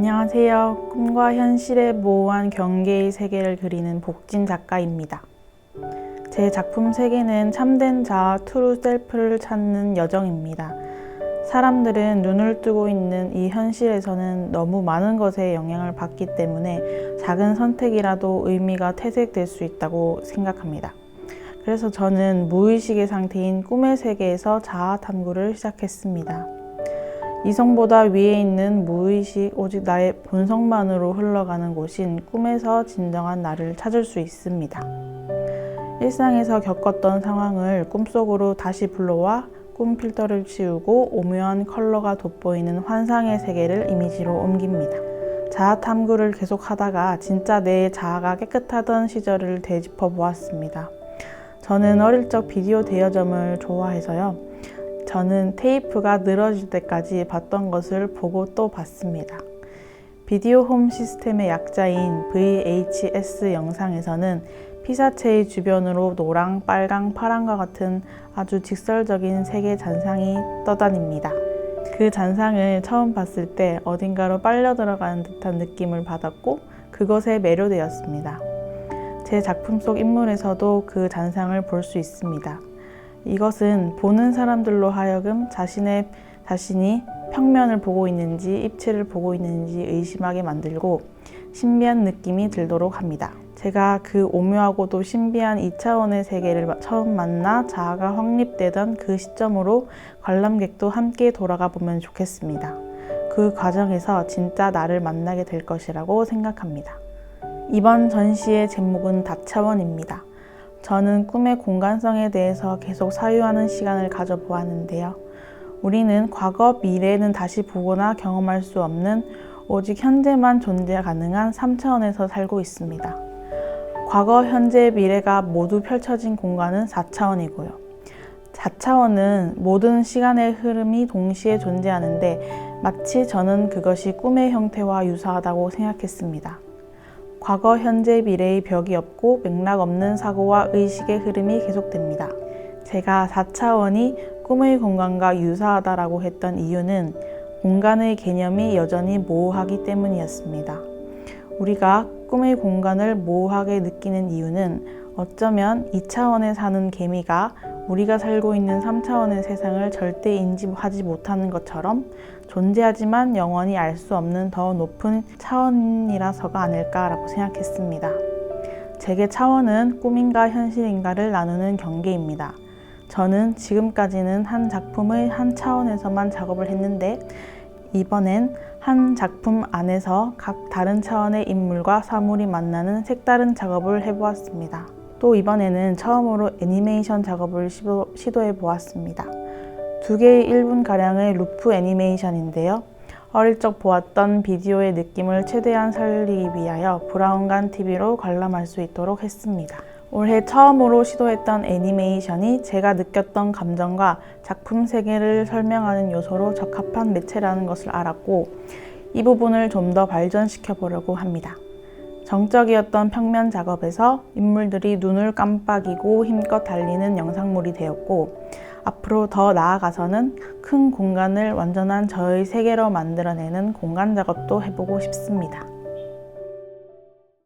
안녕하세요. 꿈과 현실의 모호한 경계의 세계를 그리는 복진 작가입니다. 제 작품 세계는 참된 자아 트루 셀프를 찾는 여정입니다. 사람들은 눈을 뜨고 있는 이 현실에서는 너무 많은 것에 영향을 받기 때문에 작은 선택이라도 의미가 퇴색될 수 있다고 생각합니다. 그래서 저는 무의식의 상태인 꿈의 세계에서 자아 탐구를 시작했습니다. 이성보다 위에 있는 무의식, 오직 나의 본성만으로 흘러가는 곳인 꿈에서 진정한 나를 찾을 수 있습니다. 일상에서 겪었던 상황을 꿈속으로 다시 불러와 꿈 필터를 치우고 오묘한 컬러가 돋보이는 환상의 세계를 이미지로 옮깁니다. 자아 탐구를 계속 하다가 진짜 내 자아가 깨끗하던 시절을 되짚어 보았습니다. 저는 어릴 적 비디오 대여점을 좋아해서요. 저는 테이프가 늘어질 때까지 봤던 것을 보고 또 봤습니다. 비디오 홈 시스템의 약자인 VHS 영상에서는 피사체의 주변으로 노랑, 빨강, 파랑과 같은 아주 직설적인 색의 잔상이 떠다닙니다. 그 잔상을 처음 봤을 때 어딘가로 빨려 들어가는 듯한 느낌을 받았고 그것에 매료되었습니다. 제 작품 속 인물에서도 그 잔상을 볼 수 있습니다. 이것은 보는 사람들로 하여금 자신의 자신이 평면을 보고 있는지 입체를 보고 있는지 의심하게 만들고 신비한 느낌이 들도록 합니다. 제가 그 오묘하고도 신비한 2차원의 세계를 처음 만나 자아가 확립되던 그 시점으로 관람객도 함께 돌아가 보면 좋겠습니다. 그 과정에서 진짜 나를 만나게 될 것이라고 생각합니다. 이번 전시의 제목은 다차원입니다. 저는 꿈의 공간성에 대해서 계속 사유하는 시간을 가져보았는데요. 우리는 과거, 미래는 다시 보거나 경험할 수 없는 오직 현재만 존재 가능한 3차원에서 살고 있습니다. 과거, 현재, 미래가 모두 펼쳐진 공간은 4차원이고요. 4차원은 모든 시간의 흐름이 동시에 존재하는데 마치 저는 그것이 꿈의 형태와 유사하다고 생각했습니다. 과거, 현재, 미래의 벽이 없고 맥락 없는 사고와 의식의 흐름이 계속됩니다. 제가 4차원이 꿈의 공간과 유사하다라고 했던 이유는 공간의 개념이 여전히 모호하기 때문이었습니다. 우리가 꿈의 공간을 모호하게 느끼는 이유는 어쩌면 2차원에 사는 개미가 우리가 살고 있는 3차원의 세상을 절대 인지하지 못하는 것처럼 존재하지만 영원히 알 수 없는 더 높은 차원이라서가 아닐까라고 생각했습니다. 제게 차원은 꿈인가 현실인가를 나누는 경계입니다. 저는 지금까지는 한 작품의 한 차원에서만 작업을 했는데 이번엔 한 작품 안에서 각 다른 차원의 인물과 사물이 만나는 색다른 작업을 해보았습니다. 또 이번에는 처음으로 애니메이션 작업을 시도, 시도해 보았습니다. 두 개의 1분가량의 루프 애니메이션인데요. 어릴 적 보았던 비디오의 느낌을 최대한 살리기 위하여 브라운관 TV로 관람할 수 있도록 했습니다. 올해 처음으로 시도했던 애니메이션이 제가 느꼈던 감정과 작품 세계를 설명하는 요소로 적합한 매체라는 것을 알았고 이 부분을 좀 더 발전시켜 보려고 합니다. 정적이었던 평면 작업에서 인물들이 눈을 깜빡이고 힘껏 달리는 영상물이 되었고 앞으로 더 나아가서는 큰 공간을 완전한 저의 세계로 만들어내는 공간 작업도 해보고 싶습니다.